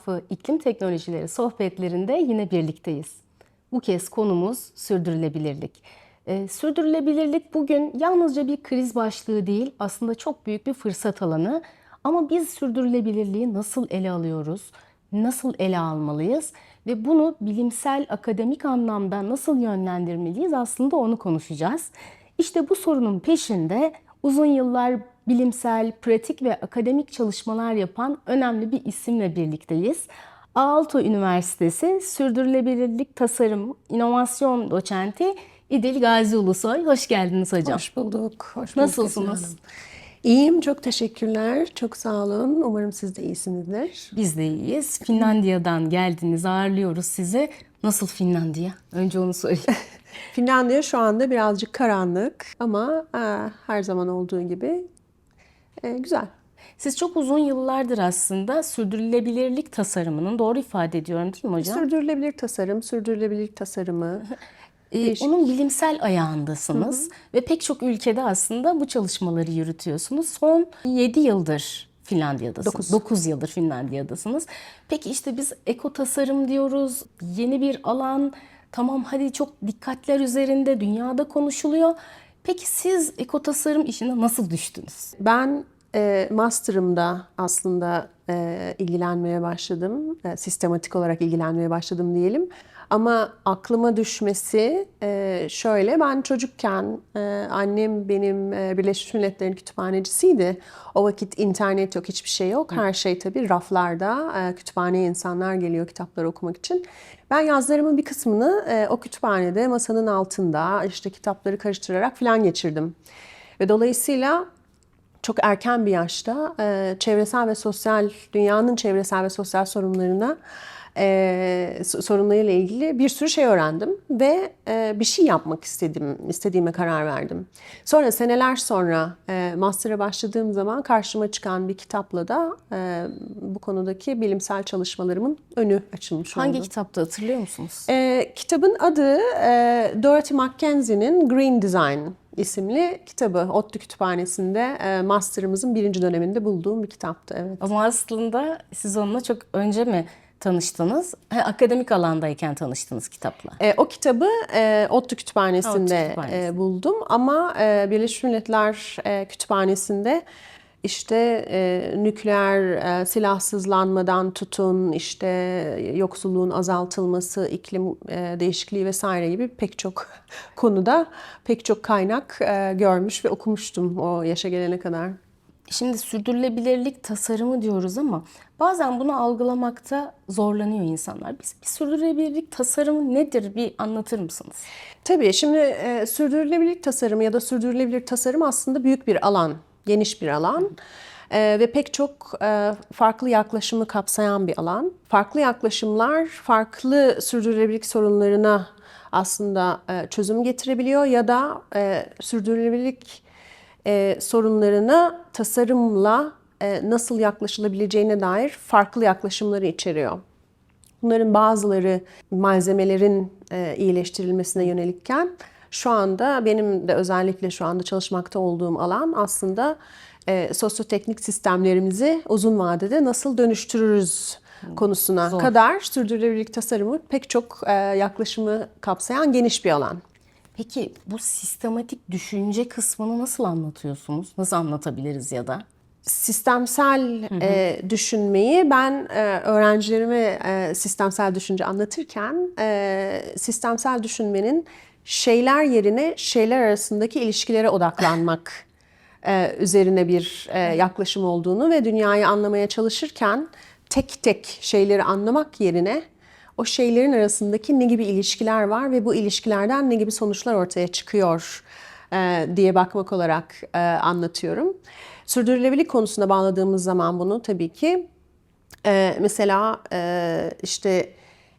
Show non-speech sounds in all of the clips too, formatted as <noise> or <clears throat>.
Vakfı İklim Teknolojileri sohbetlerinde yine birlikteyiz. Bu kez konumuz sürdürülebilirlik. Ee, sürdürülebilirlik bugün yalnızca bir kriz başlığı değil, aslında çok büyük bir fırsat alanı. Ama biz sürdürülebilirliği nasıl ele alıyoruz? Nasıl ele almalıyız? Ve bunu bilimsel, akademik anlamda nasıl yönlendirmeliyiz? Aslında onu konuşacağız. İşte bu sorunun peşinde uzun yıllar bilimsel, pratik ve akademik çalışmalar yapan önemli bir isimle birlikteyiz. Aalto Üniversitesi Sürdürülebilirlik Tasarım İnovasyon Doçenti İdil Gazi Ulusoy. Hoş geldiniz hocam. Hoş bulduk. Hoş bulduk Nasılsınız? İyiyim, çok teşekkürler. Çok sağ olun. Umarım siz de iyisinizdir. Biz de iyiyiz. Finlandiya'dan geldiniz, ağırlıyoruz sizi. Nasıl Finlandiya? Önce onu sorayım. <laughs> <laughs> Finlandiya şu anda birazcık karanlık ama e, her zaman olduğu gibi e, güzel. Siz çok uzun yıllardır aslında sürdürülebilirlik tasarımının doğru ifade ediyorum değil mi hocam? Sürdürülebilir tasarım, sürdürülebilir tasarımı. <laughs> Ee, onun bilimsel ayağındasınız ve pek çok ülkede aslında bu çalışmaları yürütüyorsunuz. Son 7 yıldır Finlandiya'dasınız. Dokuz. 9 yıldır Finlandiya'dasınız. Peki işte biz eko tasarım diyoruz. Yeni bir alan. Tamam hadi çok dikkatler üzerinde dünyada konuşuluyor. Peki siz eko tasarım işine nasıl düştünüz? Ben e, master'ımda aslında e, ilgilenmeye başladım. E, sistematik olarak ilgilenmeye başladım diyelim. Ama aklıma düşmesi e, şöyle, ben çocukken e, annem benim e, Birleşmiş Milletler'in kütüphanecisiydi. O vakit internet yok, hiçbir şey yok. Her şey tabii raflarda. Kütüphaneye insanlar geliyor kitapları okumak için. Ben yazlarımın bir kısmını o kütüphanede masanın altında işte kitapları karıştırarak falan geçirdim. Ve dolayısıyla çok erken bir yaşta çevresel ve sosyal dünyanın çevresel ve sosyal sorunlarına e, so- sorunlarıyla ilgili bir sürü şey öğrendim ve e, bir şey yapmak istedim istediğime karar verdim. Sonra seneler sonra e, master'a başladığım zaman karşıma çıkan bir kitapla da e, bu konudaki bilimsel çalışmalarımın önü açılmış oldu. Hangi kitapta hatırlıyor musunuz? Ee, kitabın adı e, Dorothy Mackenzie'nin Green Design isimli kitabı. ODTÜ Kütüphanesi'nde e, master'ımızın birinci döneminde bulduğum bir kitaptı. Evet. Ama aslında siz onunla çok önce mi tanıştınız? Ha, akademik alandayken tanıştınız kitapla. E, o kitabı e, ODTÜ Kütüphanesi'nde Kütüphanesi. e, buldum ama e, Birleşmiş Milletler e, Kütüphanesi'nde işte e, nükleer e, silahsızlanmadan tutun, işte yoksulluğun azaltılması, iklim e, değişikliği vesaire gibi pek çok <laughs> konuda pek çok kaynak e, görmüş ve okumuştum o yaşa gelene kadar. Şimdi sürdürülebilirlik tasarımı diyoruz ama bazen bunu algılamakta zorlanıyor insanlar. Biz bir sürdürülebilirlik tasarımı nedir bir anlatır mısınız? Tabii şimdi e, sürdürülebilirlik tasarımı ya da sürdürülebilir tasarım aslında büyük bir alan, geniş bir alan. E, ve pek çok e, farklı yaklaşımı kapsayan bir alan. Farklı yaklaşımlar farklı sürdürülebilirlik sorunlarına aslında e, çözüm getirebiliyor ya da e, sürdürülebilirlik e, sorunlarına tasarımla e, nasıl yaklaşılabileceğine dair farklı yaklaşımları içeriyor. Bunların bazıları malzemelerin e, iyileştirilmesine yönelikken şu anda benim de özellikle şu anda çalışmakta olduğum alan aslında e, sosyoteknik sistemlerimizi uzun vadede nasıl dönüştürürüz konusuna Zor. kadar sürdürülebilirlik tasarımı pek çok e, yaklaşımı kapsayan geniş bir alan. Peki bu sistematik düşünce kısmını nasıl anlatıyorsunuz? Nasıl anlatabiliriz ya da? sistemsel e, düşünmeyi ben e, öğrencilerime e, sistemsel düşünce anlatırken e, sistemsel düşünmenin şeyler yerine şeyler arasındaki ilişkilere odaklanmak e, üzerine bir e, yaklaşım olduğunu ve dünyayı anlamaya çalışırken tek tek şeyleri anlamak yerine o şeylerin arasındaki ne gibi ilişkiler var ve bu ilişkilerden ne gibi sonuçlar ortaya çıkıyor e, diye bakmak olarak e, anlatıyorum. Sürdürülebilirlik konusuna bağladığımız zaman bunu tabii ki e, mesela e, işte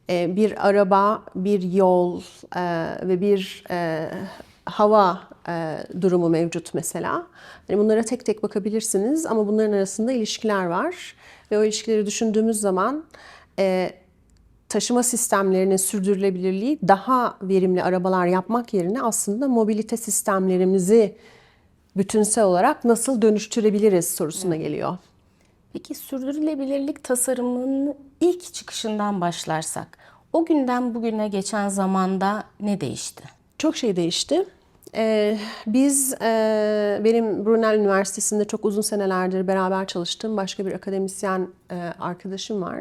e, bir araba, bir yol e, ve bir e, hava e, durumu mevcut mesela. Yani bunlara tek tek bakabilirsiniz ama bunların arasında ilişkiler var ve o ilişkileri düşündüğümüz zaman e, taşıma sistemlerinin sürdürülebilirliği daha verimli arabalar yapmak yerine aslında mobilite sistemlerimizi bütünsel olarak nasıl dönüştürebiliriz sorusuna geliyor. Peki sürdürülebilirlik tasarımının ilk çıkışından başlarsak, o günden bugüne geçen zamanda ne değişti? Çok şey değişti. Ee, biz, e, benim Brunel Üniversitesi'nde çok uzun senelerdir beraber çalıştığım başka bir akademisyen e, arkadaşım var.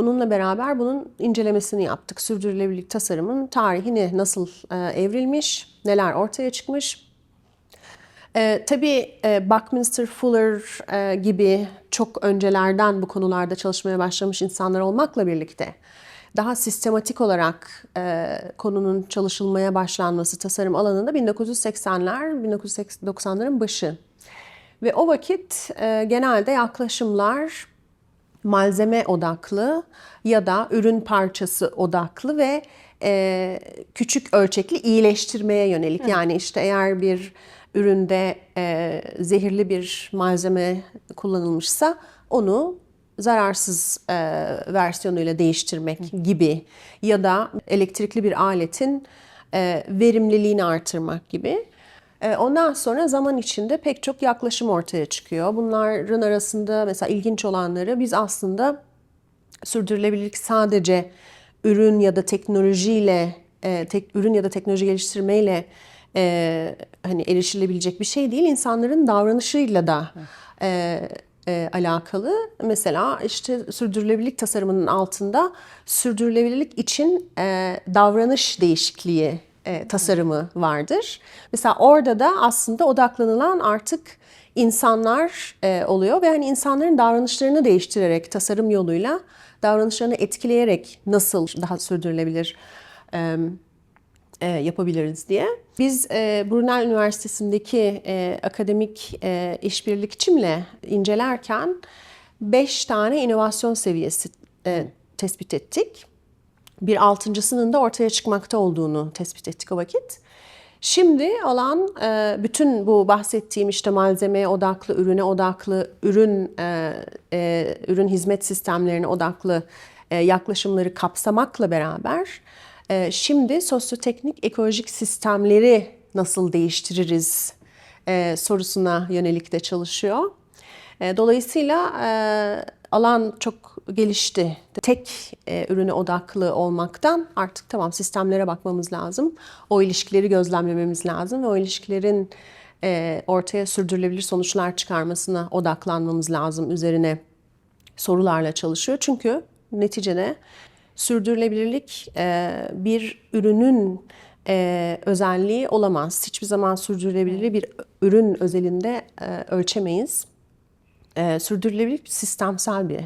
Onunla beraber bunun incelemesini yaptık. Sürdürülebilirlik tasarımın tarihini nasıl e, evrilmiş, neler ortaya çıkmış. Ee, tabii e, Buckminster Fuller e, gibi çok öncelerden bu konularda çalışmaya başlamış insanlar olmakla birlikte daha sistematik olarak e, konunun çalışılmaya başlanması tasarım alanında 1980'ler, 1990'ların başı. Ve o vakit e, genelde yaklaşımlar malzeme odaklı ya da ürün parçası odaklı ve e, küçük ölçekli iyileştirmeye yönelik. Yani işte eğer bir üründe e, zehirli bir malzeme kullanılmışsa onu zararsız e, versiyonuyla değiştirmek gibi ya da elektrikli bir aletin e, verimliliğini artırmak gibi. E, Ondan sonra zaman içinde pek çok yaklaşım ortaya çıkıyor. Bunların arasında mesela ilginç olanları biz aslında sürdürülebilirlik sadece ürün ya da teknolojiyle, e, tek ürün ya da teknoloji geliştirmeyle e, hani erişilebilecek bir şey değil. İnsanların davranışıyla da e, e, alakalı. Mesela işte sürdürülebilirlik tasarımının altında sürdürülebilirlik için e, davranış değişikliği e, tasarımı vardır. Mesela orada da aslında odaklanılan artık insanlar e, oluyor ve hani insanların davranışlarını değiştirerek tasarım yoluyla davranışlarını etkileyerek nasıl daha sürdürülebilir e, e, yapabiliriz diye. Biz e, Brunel Üniversitesi'ndeki e, akademik e, işbirlikçimle incelerken 5 tane inovasyon seviyesi e, tespit ettik. Bir altıncısının da ortaya çıkmakta olduğunu tespit ettik o vakit. Şimdi olan e, bütün bu bahsettiğim işte malzemeye odaklı, ürüne odaklı, ürün e, e, ürün hizmet sistemlerine odaklı yaklaşımları kapsamakla beraber şimdi sosyoteknik ekolojik sistemleri nasıl değiştiririz sorusuna yönelik de çalışıyor. Dolayısıyla alan çok gelişti. Tek e, ürüne odaklı olmaktan artık tamam sistemlere bakmamız lazım. O ilişkileri gözlemlememiz lazım ve o ilişkilerin e, ortaya sürdürülebilir sonuçlar çıkarmasına odaklanmamız lazım üzerine sorularla çalışıyor. Çünkü neticede sürdürülebilirlik e, bir ürünün e, özelliği olamaz. Hiçbir zaman sürdürülebilirliği bir ürün özelinde e, ölçemeyiz. E, sürdürülebilirlik sistemsel bir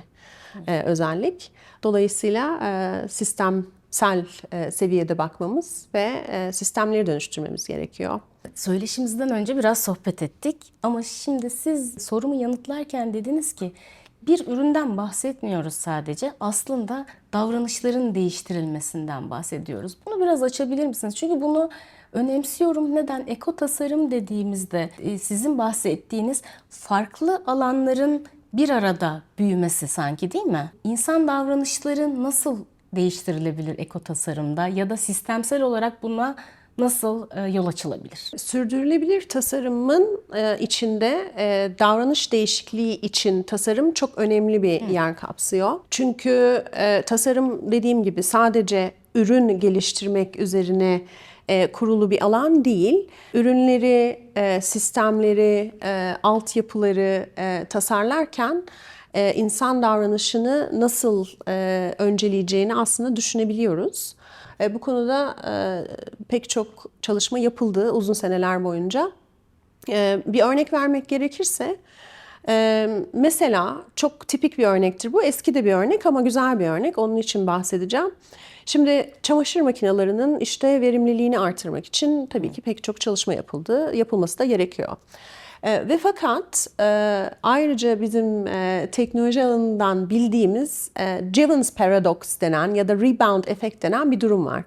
e, özellik. Dolayısıyla e, sistemsel e, seviyede bakmamız ve e, sistemleri dönüştürmemiz gerekiyor. Söyleşimizden önce biraz sohbet ettik ama şimdi siz sorumu yanıtlarken dediniz ki bir üründen bahsetmiyoruz sadece. Aslında davranışların değiştirilmesinden bahsediyoruz. Bunu biraz açabilir misiniz? Çünkü bunu önemsiyorum. Neden? Eko tasarım dediğimizde e, sizin bahsettiğiniz farklı alanların bir arada büyümesi sanki değil mi? İnsan davranışları nasıl değiştirilebilir eko tasarımda ya da sistemsel olarak buna nasıl e, yol açılabilir? Sürdürülebilir tasarımın e, içinde e, davranış değişikliği için tasarım çok önemli bir yer kapsıyor. Çünkü tasarım dediğim gibi sadece ürün geliştirmek üzerine e, kurulu bir alan değil. Ürünleri, e, sistemleri, e, altyapıları e, tasarlarken insan davranışını nasıl e, önceleyeceğini aslında düşünebiliyoruz. Bu konuda pek çok çalışma yapıldı uzun seneler boyunca. Bir örnek vermek gerekirse, mesela çok tipik bir örnektir bu. Eski de bir örnek ama güzel bir örnek. Onun için bahsedeceğim. Şimdi çamaşır makinelerinin işte verimliliğini artırmak için tabii ki pek çok çalışma yapıldı. Yapılması da gerekiyor. E, ve fakat e, ayrıca bizim e, teknoloji alanından bildiğimiz e, Jevons Paradox denen ya da Rebound Effect denen bir durum var.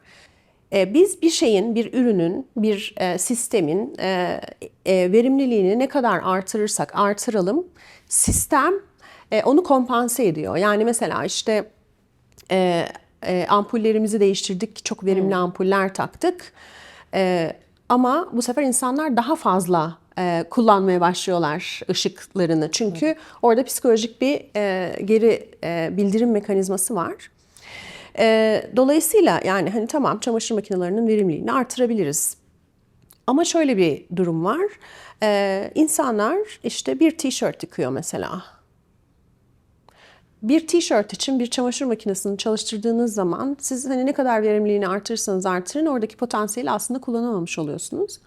E, biz bir şeyin, bir ürünün, bir sistemin verimliliğini ne kadar artırırsak artıralım, sistem onu kompanse ediyor. Yani mesela işte e, ampullerimizi değiştirdik, çok verimli ampuller taktık. E, ama bu sefer insanlar daha fazla e, kullanmaya başlıyorlar ışıklarını. Çünkü orada psikolojik bir e, geri e, bildirim mekanizması var. E, dolayısıyla yani hani tamam çamaşır makinelerinin verimliliğini artırabiliriz. Ama şöyle bir durum var. E, insanlar işte bir tişört yıkıyor mesela. Bir tişört için bir çamaşır makinesini çalıştırdığınız zaman siz hani ne kadar verimliliğini artırırsanız artırın oradaki potansiyeli aslında kullanamamış oluyorsunuz.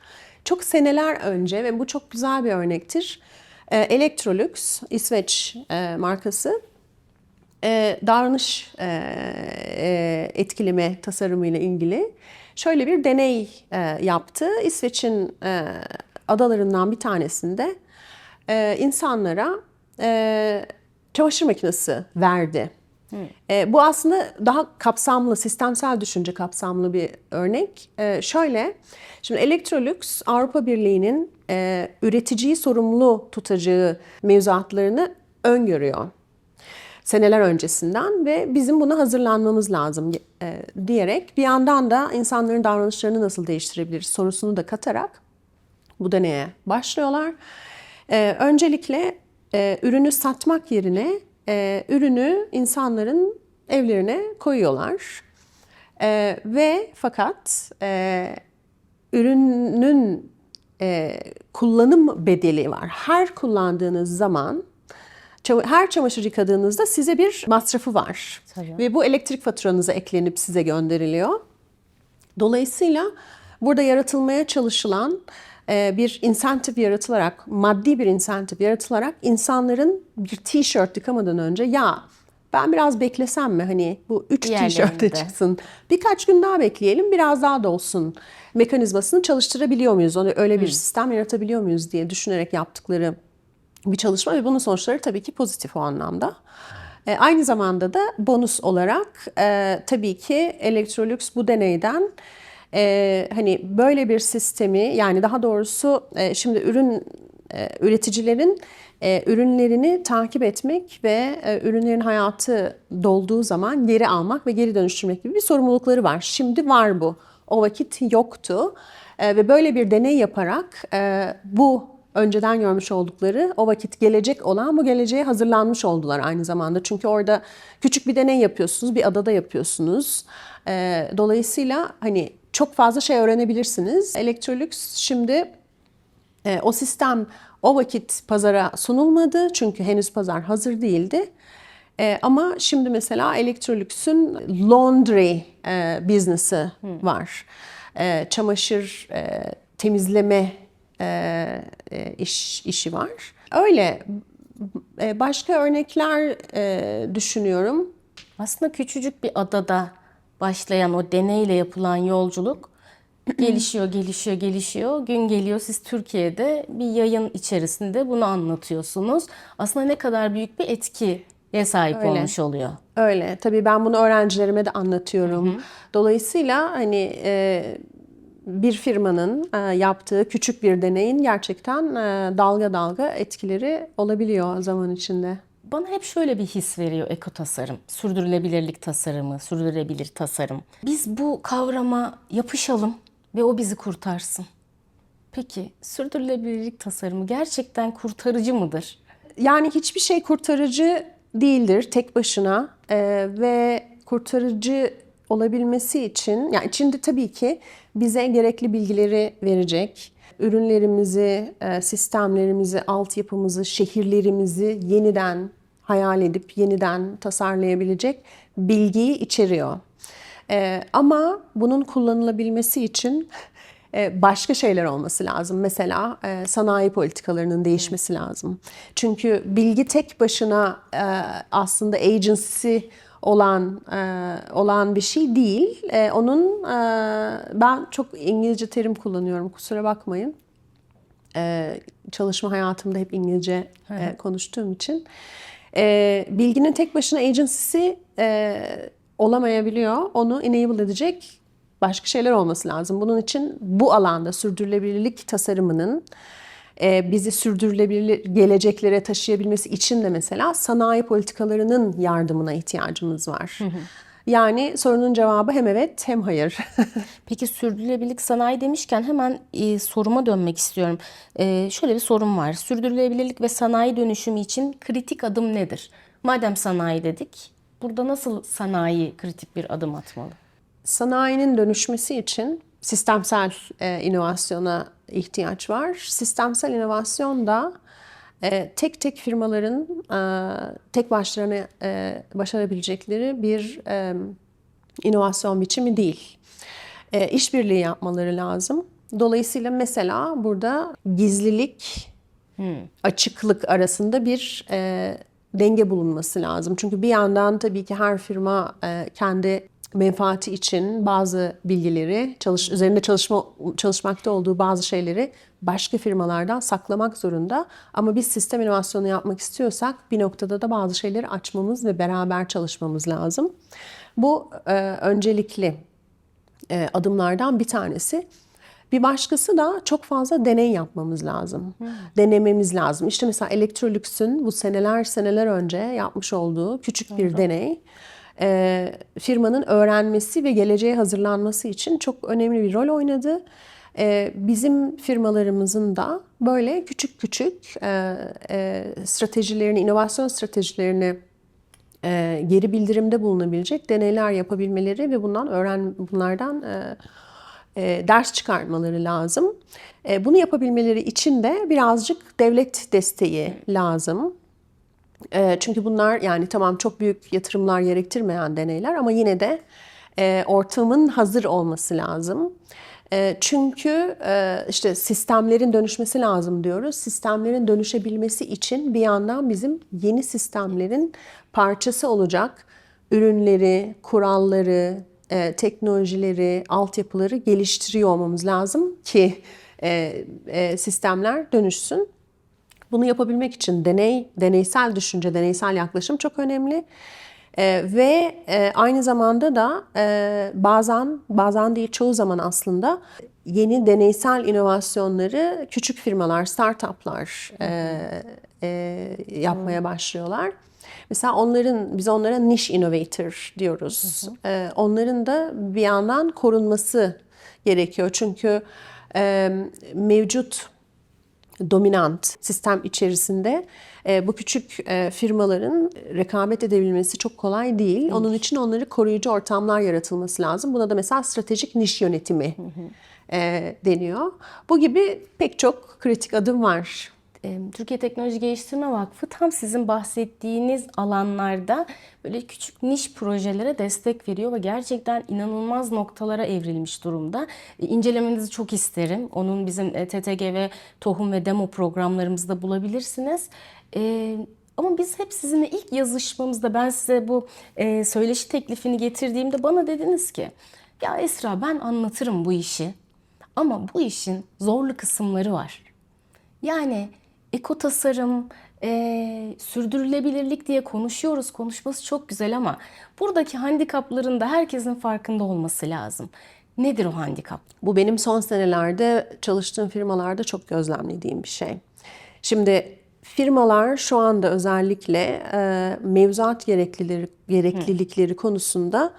Çok seneler önce ve bu çok güzel bir örnektir. E, Electrolux, İsveç e, markası e, davranış e, etkileme tasarımıyla ilgili şöyle bir deney yaptı. İsveç'in adalarından bir tanesinde insanlara çamaşır makinesi verdi. E, bu aslında daha kapsamlı, sistemsel düşünce kapsamlı bir örnek. E, şöyle, şimdi Electrolux Avrupa Birliği'nin e, üreticiyi sorumlu tutacağı mevzuatlarını öngörüyor seneler öncesinden ve bizim buna hazırlanmamız lazım e, diyerek bir yandan da insanların davranışlarını nasıl değiştirebiliriz sorusunu da katarak bu deneye başlıyorlar. E, öncelikle e, ürünü satmak yerine e, ürünü insanların evlerine koyuyorlar. E, ve fakat e, ürünün e, kullanım bedeli var. Her kullandığınız zaman her çamaşır yıkadığınızda size bir masrafı var. Tabii. Ve bu elektrik faturanıza eklenip size gönderiliyor. Dolayısıyla burada yaratılmaya çalışılan bir insentif yaratılarak, maddi bir insentif yaratılarak insanların bir tişört yıkamadan önce ya ben biraz beklesem mi hani bu üç tişörte çıksın birkaç gün daha bekleyelim biraz daha dolsun mekanizmasını çalıştırabiliyor muyuz? Onu öyle bir sistem yaratabiliyor muyuz diye düşünerek yaptıkları bir çalışma ve bunun sonuçları tabii ki pozitif o anlamda. E, aynı zamanda da bonus olarak e, tabii ki Electrolux bu deneyden e, hani böyle bir sistemi yani daha doğrusu e, şimdi ürün e, üreticilerin e, ürünlerini takip etmek ve e, ürünlerin hayatı dolduğu zaman geri almak ve geri dönüştürmek gibi bir sorumlulukları var. Şimdi var bu. O vakit yoktu. E, ve böyle bir deney yaparak e, bu önceden görmüş oldukları o vakit gelecek olan bu geleceğe hazırlanmış oldular aynı zamanda. Çünkü orada küçük bir deney yapıyorsunuz, bir adada yapıyorsunuz. E, dolayısıyla hani çok fazla şey öğrenebilirsiniz. Electrolux şimdi e, o sistem o vakit pazara sunulmadı çünkü henüz pazar hazır değildi. E, ama şimdi mesela Electrolux'un laundry e, business'ı var. E, çamaşır e, temizleme e, e, iş işi var. Öyle e, başka örnekler e, düşünüyorum. Aslında küçücük bir adada başlayan o deneyle yapılan yolculuk <clears throat> gelişiyor, gelişiyor, gelişiyor. Gün geliyor siz Türkiye'de bir yayın içerisinde bunu anlatıyorsunuz. Aslında ne kadar büyük bir etkiye sahip Öyle. olmuş oluyor. Öyle. Tabii ben bunu öğrencilerime de anlatıyorum. Dolayısıyla hani e, bir firmanın e, yaptığı küçük bir deneyin gerçekten e, dalga dalga etkileri olabiliyor zaman içinde. Bana hep şöyle bir his veriyor eko tasarım, sürdürülebilirlik tasarımı, sürdürülebilir tasarım. Biz bu kavrama yapışalım ve o bizi kurtarsın. Peki sürdürülebilirlik tasarımı gerçekten kurtarıcı mıdır? Yani hiçbir şey kurtarıcı değildir tek başına Ee, ve kurtarıcı olabilmesi için yani içinde tabii ki bize gerekli bilgileri verecek. Ürünlerimizi, e, sistemlerimizi, altyapımızı, şehirlerimizi yeniden hayal edip yeniden tasarlayabilecek bilgiyi içeriyor. Ee, ama bunun kullanılabilmesi için <laughs> e, başka şeyler olması lazım. Mesela e, sanayi politikalarının değişmesi lazım. Çünkü bilgi tek başına e, aslında agency olan olan bir şey değil. Onun ben çok İngilizce terim kullanıyorum kusura bakmayın. Çalışma hayatımda hep İngilizce konuştuğum için. E, bilginin tek başına agency'si e, olamayabiliyor. Onu enable edecek başka şeyler olması lazım. Bunun için bu alanda sürdürülebilirlik tasarımının e, bizi sürdürülebilir geleceklere taşıyabilmesi için de mesela sanayi politikalarının yardımına ihtiyacımız var. Yani sorunun cevabı hem evet hem hayır. <laughs> Peki sürdürülebilirlik sanayi demişken hemen e, soruma dönmek istiyorum. E, şöyle bir sorum var. Sürdürülebilirlik ve sanayi dönüşümü için kritik adım nedir? Madem sanayi dedik, burada nasıl sanayi kritik bir adım atmalı? Sanayinin dönüşmesi için sistemsel e, inovasyona ihtiyaç var. Sistemsel inovasyon da e, tek tek firmaların e, tek başlarına e, başarabilecekleri bir e, inovasyon biçimi değil. E, işbirliği yapmaları lazım. Dolayısıyla mesela burada gizlilik, açıklık arasında bir e, denge bulunması lazım. Çünkü bir yandan tabii ki her firma e, kendi menfaati için bazı bilgileri, çalış, üzerinde çalışma çalışmakta olduğu bazı şeyleri başka firmalardan saklamak zorunda. Ama biz sistem inovasyonu yapmak istiyorsak bir noktada da bazı şeyleri açmamız ve beraber çalışmamız lazım. Bu e, öncelikli e, adımlardan bir tanesi. Bir başkası da çok fazla deney yapmamız lazım. Denememiz lazım. İşte mesela Electrolux'un bu seneler seneler önce yapmış olduğu küçük bir deney e, firmanın öğrenmesi ve geleceğe hazırlanması için çok önemli bir rol oynadı. E, bizim firmalarımızın da böyle küçük küçük e, e, stratejilerini, inovasyon stratejilerini e, geri bildirimde bulunabilecek deneyler yapabilmeleri ve bundan öğren bunlardan ders çıkartmaları lazım. Bunu yapabilmeleri için de birazcık devlet desteği lazım. Çünkü bunlar yani tamam çok büyük yatırımlar gerektirmeyen deneyler ama yine de ortamın hazır olması lazım. E, çünkü e, işte sistemlerin dönüşmesi lazım diyoruz. Sistemlerin dönüşebilmesi için bir yandan bizim yeni sistemlerin parçası olacak ürünleri, kuralları, e, teknolojileri, altyapıları geliştiriyor olmamız lazım ki sistemler dönüşsün. Bunu yapabilmek için deney, deneysel düşünce, deneysel yaklaşım çok önemli. Ee, ve e, aynı zamanda da e, bazen, bazen değil çoğu zaman aslında yeni deneysel inovasyonları küçük firmalar, startuplar e, e, yapmaya başlıyorlar. Mesela onların, biz onlara niche innovator diyoruz. Ee, onların da bir yandan korunması gerekiyor. Çünkü e, mevcut dominant sistem içerisinde e, bu küçük e, firmaların rekabet edebilmesi çok kolay değil. Onun için onları koruyucu ortamlar yaratılması lazım. Buna da mesela stratejik niş yönetimi e, deniyor. Bu gibi pek çok kritik adım var. Türkiye Teknoloji Geliştirme Vakfı tam sizin bahsettiğiniz alanlarda böyle küçük niş projelere destek veriyor ve gerçekten inanılmaz noktalara evrilmiş durumda. E, İncelemenizi çok isterim. Onun bizim e, TTG ve tohum ve demo programlarımızda bulabilirsiniz. E, ama biz hep sizinle ilk yazışmamızda ben size bu söyleşi teklifini getirdiğimde bana dediniz ki ya Esra ben anlatırım bu işi ama bu işin zorlu kısımları var. Yani eko tasarım, e, sürdürülebilirlik diye konuşuyoruz. Konuşması çok güzel ama buradaki handikapların da herkesin farkında olması lazım. Nedir o handikap? Bu benim son senelerde çalıştığım firmalarda çok gözlemlediğim bir şey. Şimdi firmalar şu anda özellikle e, mevzuat gereklileri, gereklilikleri konusunda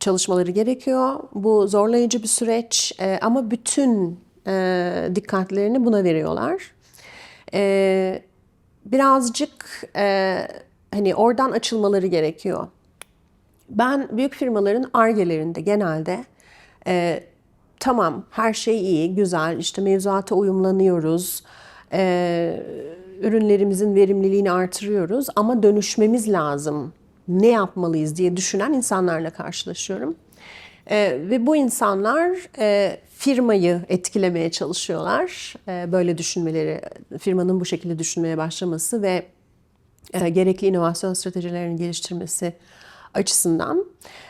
çalışmaları gerekiyor. Bu zorlayıcı bir süreç e, ama bütün e, dikkatlerini buna veriyorlar. E, birazcık e, hani oradan açılmaları gerekiyor. Ben büyük firmaların argelerinde genelde e, tamam her şey iyi, güzel, işte mevzuata uyumlanıyoruz, e, ürünlerimizin verimliliğini artırıyoruz ama dönüşmemiz lazım. Ne yapmalıyız diye düşünen insanlarla karşılaşıyorum. E, ve bu insanlar e, firmayı etkilemeye çalışıyorlar. E, böyle düşünmeleri, firmanın bu şekilde düşünmeye başlaması ve e, gerekli inovasyon stratejilerini geliştirmesi açısından.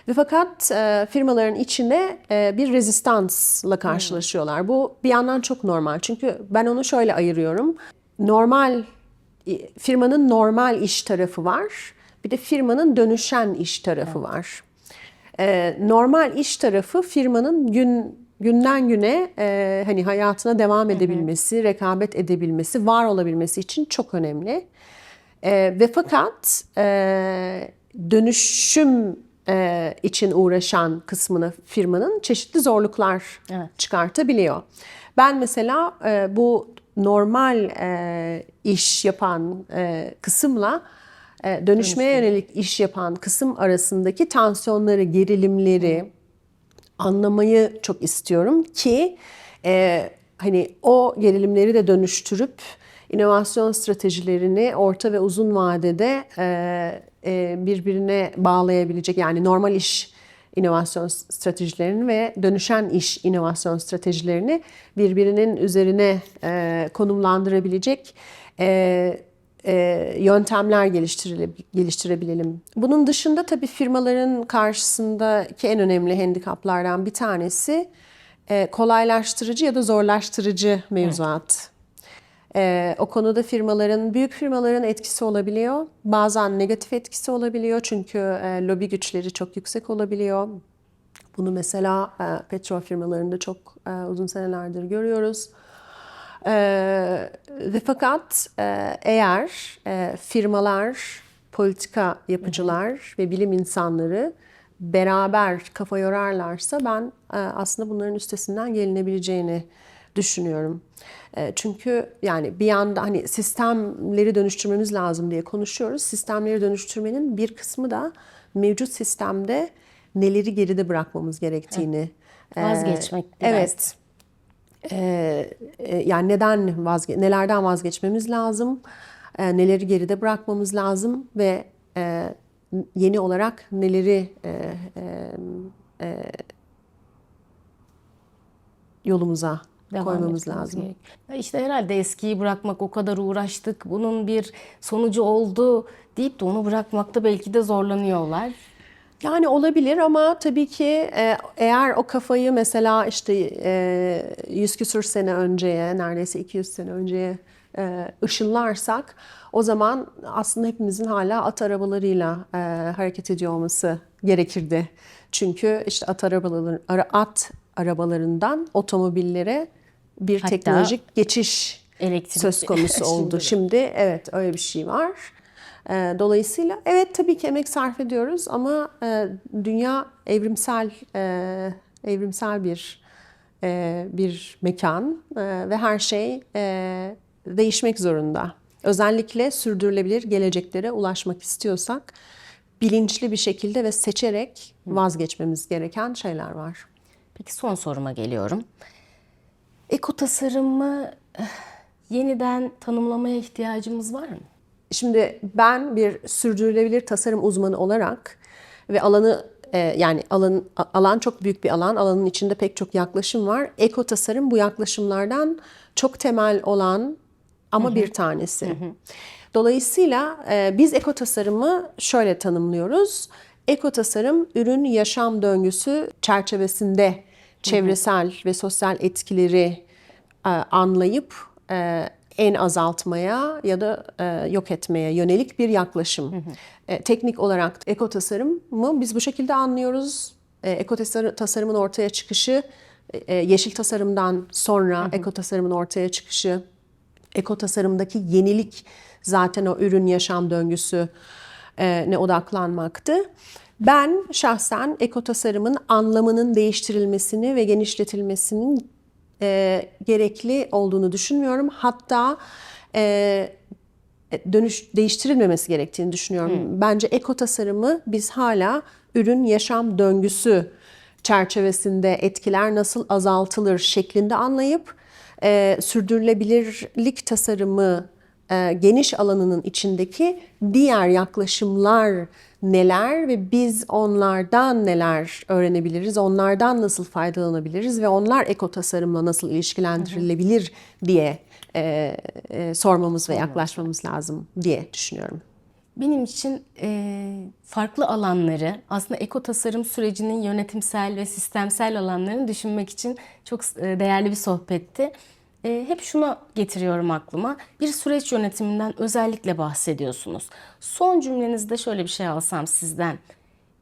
Ve fakat e, firmaların içinde e, bir rezistansla karşılaşıyorlar. Bu bir yandan çok normal. Çünkü ben onu şöyle ayırıyorum. Normal firmanın normal iş tarafı var. Bir de firmanın dönüşen iş tarafı var. E, normal iş tarafı firmanın gün günden güne e, hani hayatına devam edebilmesi, rekabet edebilmesi, var olabilmesi için çok önemli. E, ve fakat e, dönüşüm e, için uğraşan kısmını firmanın çeşitli zorluklar Evet. çıkartabiliyor. Ben mesela e, bu normal e, iş yapan e, kısımla e, dönüşmeye yönelik iş yapan kısım arasındaki tansiyonları, gerilimleri anlamayı çok istiyorum ki e, hani o gerilimleri de dönüştürüp inovasyon stratejilerini orta ve uzun vadede e, e, birbirine bağlayabilecek yani normal iş inovasyon stratejilerini ve dönüşen iş inovasyon stratejilerini birbirinin üzerine e, konumlandırabilecek e, e, yöntemler geliştirebilelim. Bunun dışında tabii firmaların karşısındaki en önemli handikaplardan bir tanesi e, kolaylaştırıcı ya da zorlaştırıcı mevzuat. E, o konuda firmaların, büyük firmaların etkisi olabiliyor. Bazen negatif etkisi olabiliyor çünkü e, lobi güçleri çok yüksek olabiliyor. Bunu mesela e, petrol firmalarında çok e, uzun senelerdir görüyoruz. Ee, ve fakat e, eğer e, firmalar, politika yapıcılar ve bilim insanları beraber kafa yorarlarsa ben e, aslında bunların üstesinden gelinebileceğini düşünüyorum. E, çünkü yani bir yanda hani sistemleri dönüştürmemiz lazım diye konuşuyoruz. Sistemleri dönüştürmenin bir kısmı da mevcut sistemde neleri geride bırakmamız gerektiğini. e, Vazgeçmek biraz. Evet. E, yani neden vazge nelerden vazgeçmemiz lazım, e, neleri geride bırakmamız lazım ve e, yeni olarak neleri e, e, e, yolumuza Devam koymamız lazım. gerek. İşte herhalde eskiyi bırakmak o kadar uğraştık. Bunun bir sonucu oldu deyip de onu bırakmakta belki de zorlanıyorlar. Yani olabilir ama tabii ki e, eğer o kafayı mesela işte e, 100 küsur sene önceye, neredeyse 200 sene önceye e, ışınlarsak o zaman aslında hepimizin hala at arabalarıyla e, hareket ediyor olması gerekirdi. Çünkü işte at arabaları, ara- at arabalarından otomobillere bir Hatta teknolojik geçiş elektrik- söz konusu <laughs> Şimdi oldu. de. Şimdi evet öyle bir şey var. Ee, Dolayısıyla evet tabii ki emek sarf ediyoruz ama e, dünya evrimsel e, evrimsel bir e, bir mekan ve her şey değişmek zorunda. Özellikle sürdürülebilir geleceklere ulaşmak istiyorsak bilinçli bir şekilde ve seçerek vazgeçmemiz gereken şeyler var. Peki son soruma geliyorum. Eko tasarımı eh, yeniden tanımlamaya ihtiyacımız var mı? Şimdi ben bir sürdürülebilir tasarım uzmanı olarak ve alanı e, yani alan alan çok büyük bir alan. Alanın içinde pek çok yaklaşım var. Eko tasarım bu yaklaşımlardan çok temel olan ama bir tanesi. Dolayısıyla e, biz eko tasarımı şöyle tanımlıyoruz. Eko tasarım ürün yaşam döngüsü çerçevesinde çevresel ve sosyal etkileri e, anlayıp e, en azaltmaya ya da e, yok etmeye yönelik bir yaklaşım. E, teknik olarak eko tasarımı biz bu şekilde anlıyoruz. E, eko tasarı- tasarımın ortaya çıkışı, e, yeşil tasarımdan sonra eko tasarımın ortaya çıkışı, eko tasarımdaki yenilik zaten o ürün yaşam döngüsü e, ne odaklanmaktı. Ben şahsen eko tasarımın anlamının değiştirilmesini ve genişletilmesinin e, gerekli olduğunu düşünmüyorum. Hatta e, dönüş değiştirilmemesi gerektiğini düşünüyorum. Bence eko tasarımı biz hala ürün yaşam döngüsü çerçevesinde etkiler nasıl azaltılır şeklinde anlayıp e, sürdürülebilirlik tasarımı e, geniş alanının içindeki diğer yaklaşımlar neler ve biz onlardan neler öğrenebiliriz, onlardan nasıl faydalanabiliriz ve onlar eko tasarımla nasıl ilişkilendirilebilir diye e, e, sormamız ve yaklaşmamız lazım diye düşünüyorum. Benim için e, farklı alanları, aslında eko tasarım sürecinin yönetimsel ve sistemsel alanlarını düşünmek için çok e, değerli bir sohbetti. E, hep şuna getiriyorum aklıma. Bir süreç yönetiminden özellikle bahsediyorsunuz. Son cümlenizde şöyle bir şey alsam sizden.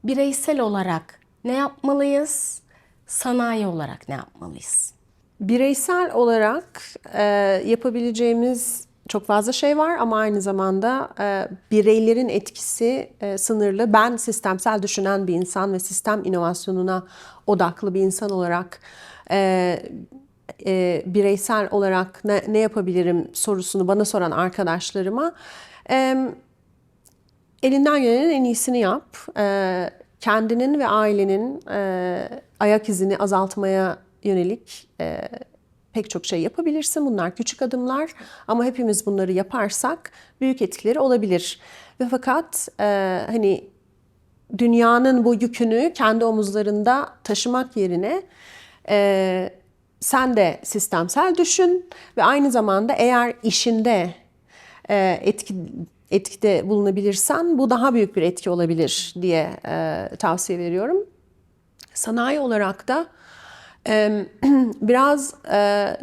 Bireysel olarak ne yapmalıyız? Sanayi olarak ne yapmalıyız? Bireysel olarak e, yapabileceğimiz çok fazla şey var ama aynı zamanda e, bireylerin etkisi e, sınırlı. Ben sistemsel düşünen bir insan ve sistem inovasyonuna odaklı bir insan olarak e, e, bireysel olarak ne, ne yapabilirim sorusunu bana soran arkadaşlarıma e, elinden gelenin en iyisini yap. E, kendinin ve ailenin e, ayak izini azaltmaya yönelik e, pek çok şey yapabilirsin. Bunlar küçük adımlar ama hepimiz bunları yaparsak büyük etkileri olabilir. Ve fakat e, hani dünyanın bu yükünü kendi omuzlarında taşımak yerine e, sen de sistemsel düşün ve aynı zamanda eğer işinde e, etki etkide bulunabilirsen bu daha büyük bir etki olabilir diye e, tavsiye veriyorum. Sanayi olarak da e, <clears throat> biraz e,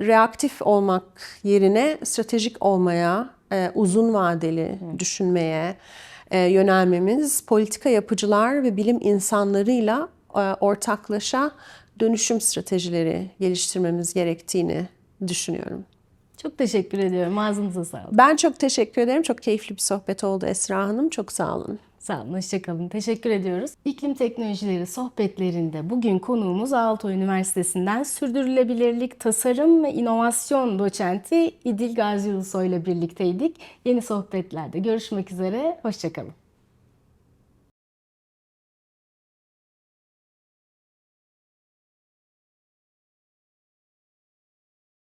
reaktif olmak yerine stratejik olmaya, e, uzun vadeli düşünmeye e, yönelmemiz, politika yapıcılar ve bilim insanlarıyla e, ortaklaşa dönüşüm stratejileri geliştirmemiz gerektiğini düşünüyorum. Çok teşekkür ediyorum. Ağzınıza sağlık. Ben çok teşekkür ederim. Çok keyifli bir sohbet oldu Esra Hanım. Çok sağ olun. Sağ olun, hoşçakalın. Teşekkür ediyoruz. İklim teknolojileri sohbetlerinde bugün konuğumuz Aalto Üniversitesi'nden sürdürülebilirlik, tasarım ve inovasyon doçenti İdil Gazi Ulusoy ile birlikteydik. Yeni sohbetlerde görüşmek üzere, hoşçakalın.